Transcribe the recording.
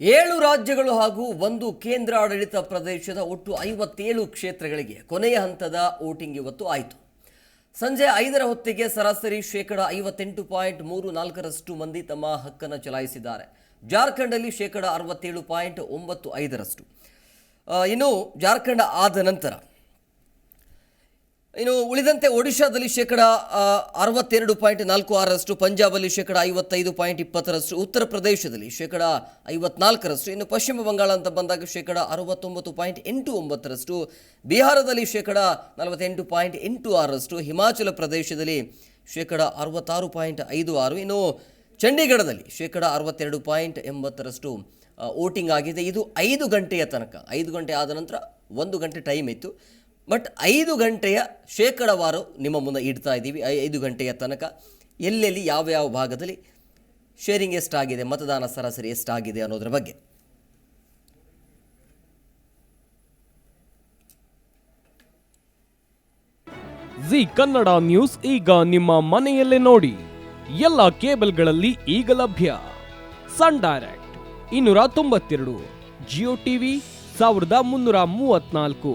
ಏಳು ರಾಜ್ಯಗಳು ಹಾಗೂ ಒಂದು ಕೇಂದ್ರಾಡಳಿತ ಪ್ರದೇಶದ ಒಟ್ಟು ಐವತ್ತೇಳು ಕ್ಷೇತ್ರಗಳಿಗೆ ಕೊನೆಯ ಹಂತದ ವೋಟಿಂಗ್ ಇವತ್ತು ಆಯಿತು. ಸಂಜೆ ಐದರ ಹೊತ್ತಿಗೆ ಸರಾಸರಿ ಶೇಕಡ ಐವತ್ತೆಂಟು ಪಾಯಿಂಟ್ ಮೂರು ನಾಲ್ಕರಷ್ಟು ಮಂದಿ ತಮ್ಮ ಹಕ್ಕನ್ನು ಚಲಾಯಿಸಿದ್ದಾರೆ. ಜಾರ್ಖಂಡಲ್ಲಿ ಶೇಕಡ ಅರವತ್ತೇಳು ಪಾಯಿಂಟ್ ಒಂಬತ್ತು ಐದರಷ್ಟು. ಇನ್ನು ಜಾರ್ಖಂಡ್ ಆದ ನಂತರ ಇನ್ನು ಉಳಿದಂತೆ ಒಡಿಶಾದಲ್ಲಿ ಶೇಕಡ ಅರವತ್ತೆರಡು ಪಾಯಿಂಟ್ ನಾಲ್ಕು ಆರರಷ್ಟು, ಪಂಜಾಬಲ್ಲಿ ಶೇಕಡ ಐವತ್ತೈದು ಪಾಯಿಂಟ್ ಇಪ್ಪತ್ತರಷ್ಟು, ಉತ್ತರ ಪ್ರದೇಶದಲ್ಲಿ ಶೇಕಡ ಐವತ್ನಾಲ್ಕರಷ್ಟು, ಇನ್ನು ಪಶ್ಚಿಮ ಬಂಗಾಳ ಅಂತ ಬಂದಾಗ ಶೇಕಡ ಅರವತ್ತೊಂಬತ್ತು ಪಾಯಿಂಟ್ ಎಂಟು ಒಂಬತ್ತರಷ್ಟು, ಬಿಹಾರದಲ್ಲಿ ಶೇಕಡ ನಲವತ್ತೆಂಟು ಪಾಯಿಂಟ್ ಎಂಟು ಆರರಷ್ಟು, ಹಿಮಾಚಲ ಪ್ರದೇಶದಲ್ಲಿ ಶೇಕಡ ಅರವತ್ತಾರು ಪಾಯಿಂಟ್ ಐದು ಆರು, ಇನ್ನು ಚಂಡೀಗಢದಲ್ಲಿ ಶೇಕಡ ಅರವತ್ತೆರಡು ಪಾಯಿಂಟ್ ಎಂಬತ್ತರಷ್ಟು ವೋಟಿಂಗ್ ಆಗಿದೆ. ಇದು ಐದು ಗಂಟೆಯ ತನಕ, ಐದು ಗಂಟೆ ಆದ ನಂತರ ಒಂದು ಗಂಟೆ ಟೈಮ್ ಇತ್ತು. ಬಟ್ ಐದು ಗಂಟೆಯ ಶೇಕಡವಾರು ನಿಮ್ಮ ಮುಂದೆ ಇಡ್ತಾ ಇದ್ದೀವಿ. ಐದು ಗಂಟೆಯ ತನಕ ಎಲ್ಲೆಲ್ಲಿ ಯಾವ ಯಾವ ಭಾಗದಲ್ಲಿ ಶೇರಿಂಗ್ ಎಷ್ಟಾಗಿದೆ ಮತದಾನ ಸರಾಸರಿ ಎಷ್ಟಾಗಿದೆ ಅನ್ನೋದ್ರ ಬಗ್ಗೆ. ಜಿ ಕನ್ನಡ ನ್ಯೂಸ್ ಈಗ ನಿಮ್ಮ ಮನೆಯಲ್ಲೇ ನೋಡಿ. ಎಲ್ಲ ಕೇಬಲ್ಗಳಲ್ಲಿ ಈಗ ಲಭ್ಯ. ಸನ್ ಡೈರೆಕ್ಟ್, ಇನ್ನೂರ ತೊಂಬತ್ತೆರಡು, ಜಿಯೋ ಟಿವಿ ಸಾವಿರದ ಮುನ್ನೂರ ಮೂವತ್ನಾಲ್ಕು